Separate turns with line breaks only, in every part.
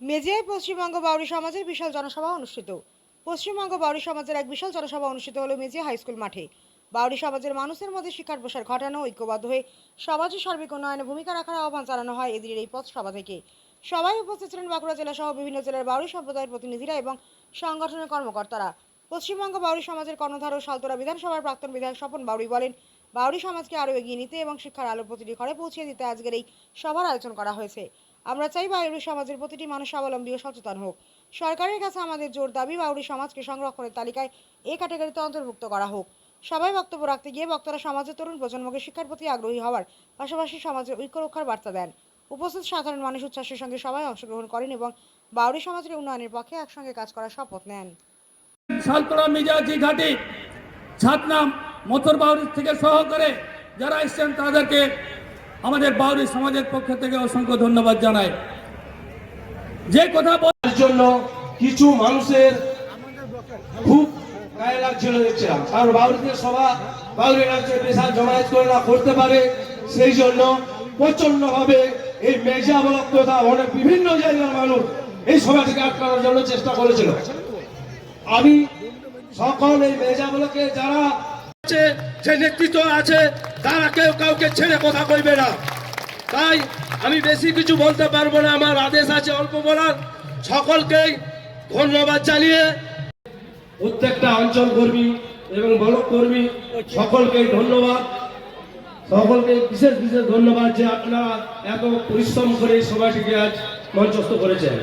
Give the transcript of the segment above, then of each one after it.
মেজিয়ায় পশ্চিমবঙ্গ বাউরি সমাজের বিশাল জনসভা অনুষ্ঠিত। পশ্চিমবঙ্গ বাউরি সমাজের এক বিশাল জনসভা অনুষ্ঠিত হলো মেজিয়া হাই স্কুল মাঠে। বাউরি সমাজের মানুষের মধ্যে শিক্ষার প্রসার ঘটানো, ঐক্যবদ্ধ হয়ে সমাজের সার্বিক উন্নয়নে ভূমিকা রাখার আহ্বান জানানো হয় এদিনের এই পথ সভা থেকে। সবাই উপস্থিত ছিলেন বাঁকুড়া জেলা সহ বিভিন্ন জেলার বাউরি সম্প্রদায়ের প্রতিনিধিরা এবং সংগঠনের কর্মকর্তারা। পশ্চিমবঙ্গ বাউরি সমাজের কর্ণধার ও সালতোরা বিধানসভার প্রাক্তন বিধায়ক স্বপন বাউরি বলেন বাউরি সমাজকে আরও এগিয়ে নিতে এবং শিক্ষার আলো প্রতিটি ঘরে পৌঁছে দিতে আজকের এই সভার আয়োজন করা হয়েছে। আমরা চাই বাউরি সমাজের প্রতিটি মানুষ স্বাবলম্বী ও সচেতন হোক। সরকারের কাছে আমাদের জোর দাবি বাউরি সমাজকে সংরক্ষণের তালিকায় এ ক্যাটাগরিতে অন্তর্ভুক্ত করা হোক। সবাই বক্তব্য রাখতে গিয়ে বক্তারা সমাজের তরুণ প্রজন্মকে শিক্ষার প্রতি আগ্রহী হওয়ার পাশাপাশি সমাজের ঐক্য রক্ষার বার্তা দেন। উপস্থিত সাধারণ মানুষ উচ্ছ্বাসের সঙ্গে সবাই অংশগ্রহণ করেন এবং বাউরি সমাজের উন্নয়নের পক্ষে একসঙ্গে কাজ করার শপথ নেন।
ছাতনাম মথর বাউরি থেকে সহ করে যারা এসছেন তাদেরকে আমাদের বাউরি সমাজের পক্ষ থেকে অসংখ্য ধন্যবাদ জানাই। যে কথা
বলার জন্য কিছু মানুষের খুব গায়ে লাগছিল দেখছিলাম। কারণ বাউরিতে সভা, বাউরি রাজ্যে বিশাল জমায়েত করে না, করতে পারে। সেই জন্য প্রচণ্ড ভাবে এই মেজা ব্লক তথা অনেক বিভিন্ন জায়গার মানুষ এই সভাটিকে আটকানোর জন্য চেষ্টা করেছিল। আমি সকল এই মেজা যারা আছে যে নেতৃত্ব আছে তারা কেউ কাউকে ছেড়ে কথা কইবে না। তাই আমি বেশি কিছু বলতে পারব না আমার আদেশ আছে অল্প বলার। সকলকেই ধন্যবাদ জানিয়ে প্রত্যেকটা অঞ্চল কর্মী এবং ব্লক কর্মী সকলকে ধন্যবাদ। সকলকে বিশেষ বিশেষ ধন্যবাদ যে আপনারা এত পরিশ্রম করে এই সভাটিকে আজ মঞ্চস্থ করেছেন।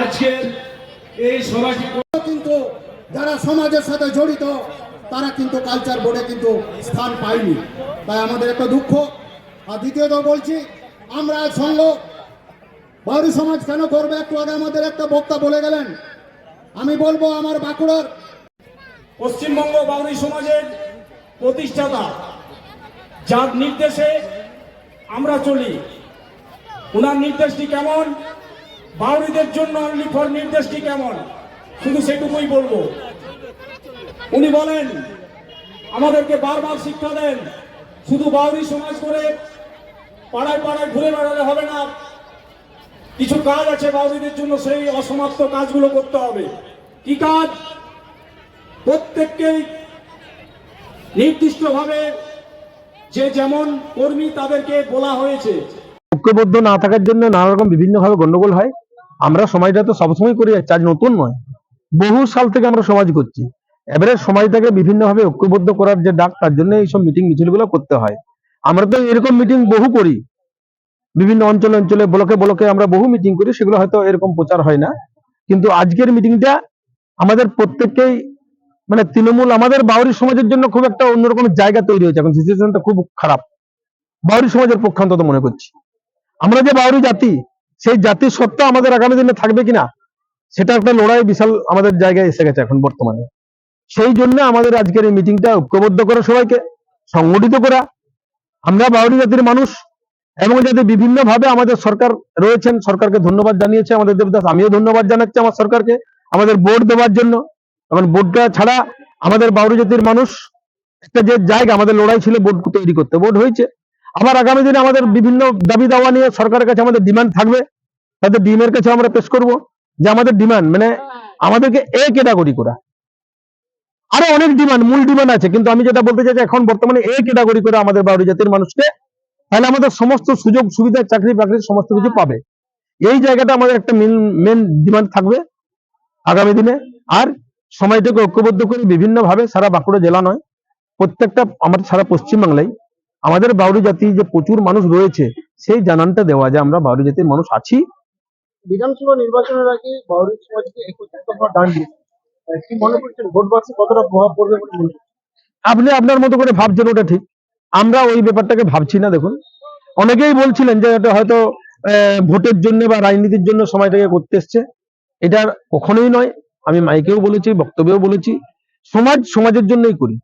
আজকের এই সভাটি
কিন্তু যারা সমাজের সাথে জড়িত তারা কিন্তু কালচার বোর্ডে কিন্তু স্থান পায়নি। তাই আমাদের একটা দুঃখ। আর দ্বিতীয়ত বলছি, আমরা সঙ্গ বাউরি সমাজ কেন করবে? একটু আগে আমাদের একটা বক্তা বলে গেলেন। আমি বলব আমার বাঁকুড়ার
পশ্চিমবঙ্গ বাউরি সমাজের প্রতিষ্ঠাতা, যার নির্দেশে আমরা চলি। ওনার নির্দেশটি কেমন? বাউরিদের জন্য অনলি ফর নির্দেশটি কেমন? শুধু সেটুকুই বলব। উনি বলেন, আমাদেরকে বারবার শিক্ষা দেন, শুধু বাউরি সমাজ করে পাড়ায় পাড়ায় ঘুরে বেড়ালে হবে না। কিছু কাজ আছে বাউরিদের জন্য, সেই অসমাপ্ত কাজগুলো করতে হবে। কি কাজ? প্রত্যেককেই নির্দিষ্টভাবে যে যেমন কর্মী তাদেরকে বলা হয়েছে।
ঐক্যবদ্ধ না থাকার জন্য নানা রকম বিভিন্ন ভাবে গন্ডগোল হয়। আমরা সমাজটা তো সবসময় করে, আজ নতুন নয়। বহু সাল থেকে আমরা সমাজ করছি। এবারে সমাজটাকে বিভিন্ন ভাবে ঐক্যবদ্ধ করার যে ডাক, তার জন্য এইসব মিটিং মিছিলগুলো করতে হয়। আমরা তো এরকম মিটিং বহু করি। বিভিন্ন অঞ্চলে অঞ্চলে, ব্লকে ব্লকে আমরা বহু মিটিং করি, সেগুলো হয়তো এরকম প্রচার হয় না। কিন্তু আজকের মিটিংটা আমাদের প্রত্যেককেই মানে তৃণমূল, আমাদের বাউরি সমাজের জন্য খুব একটা অন্যরকম জায়গা তৈরি হয়েছে। এখন সিচুয়েশনটা খুব খারাপ। বাউরি সমাজের পক্ষে অন্তত মনে করছি। আমরা যে বাউরি জাতি, সেই জাতির সত্তা আমাদের আগামী দিনে থাকবে কিনা, সেটা একটা লড়াই বিশাল আমাদের জায়গায় এসে গেছে এখন বর্তমানে। সেই জন্য আমাদের আজকের এই মিটিংটা ঐক্যবদ্ধ করা সবাইকে, সংগঠিত করা। আমরা বাউরি জাতির মানুষ এবং যাতে বিভিন্ন ভাবে আমাদের সরকার রয়েছেন, সরকারকে ধন্যবাদ জানিয়েছে আমাদের দেবদাস, আমিও ধন্যবাদ জানাচ্ছি আমার সরকারকে আমাদের বোর্ড দেওয়ার জন্য। এবং বোর্ডটা ছাড়া আমাদের বাউরি জাতির মানুষ একটা যে জায়গা, আমাদের লড়াই ছিল বোর্ড তৈরি করতে বোর্ড হয়েছে। আবার আগামী দিনে আমাদের বিভিন্ন দাবি দাওয়া নিয়ে সরকারের কাছে আমাদের ডিমান্ড থাকবে। তাদের ডিমের কাছে আমরা পেশ করব যে আমাদের ডিমান্ড মানে আমাদেরকে এ ক্যাটাগরি করা। আরও অনেক ডিমান্ড মূল ডিমান্ড আছে। কিন্তু আমি যেটা বলতে চাই এখন বর্তমানে এ ক্যাটাগরি করে আমাদের বাউরি জাতির মানুষকে তাহলে আমাদের সমস্ত সুযোগ, সুবিধা, চাকরি বাকরি সমস্ত কিছু পাবে। এই জায়গাটা আমাদের একটা মেন মেন ডিমান্ড থাকবে আগামী দিনে। আর সময়টাকে ঐক্যবদ্ধ করে বিভিন্ন ভাবে সারা বাঁকুড়া জেলা নয়, প্রত্যেকটা আমাদের সারা পশ্চিমবাংলায় আমাদের বাউরি জাতি যে প্রচুর মানুষ রয়েছে, সেই জানানটা দেওয়া যে আমরা বাউরি জাতির মানুষ আছি।
বিধানসভা নির্বাচনের আগে বাউরি সমাজকে একত্রিত হওয়ার ডান দিয়েছে।
আপনি আপনার মতো করে ভাবছেন ওটা ঠিক। আমরা ওই ব্যাপারটাকে ভাবছি না, দেখুন। অনেকেই বলছিলেন যে এটা হয়তো ভোটের জন্য বা রাজনীতির জন্য সময়টাকে করতে এসছে। এটা কখনোই নয়। আমি মাইকেও বলেছি, বক্তব্যেও বলেছি। সমাজ সমাজের জন্যই করি।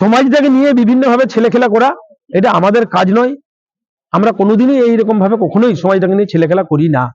সমাজটাকে নিয়ে বিভিন্ন ভাবে ছেলে করা, এটা আমাদের কাজ নয়। আমরা কোনোদিনই এইরকম ভাবে কখনোই সমাজটাকে নিয়ে ছেলে খেলা করি না।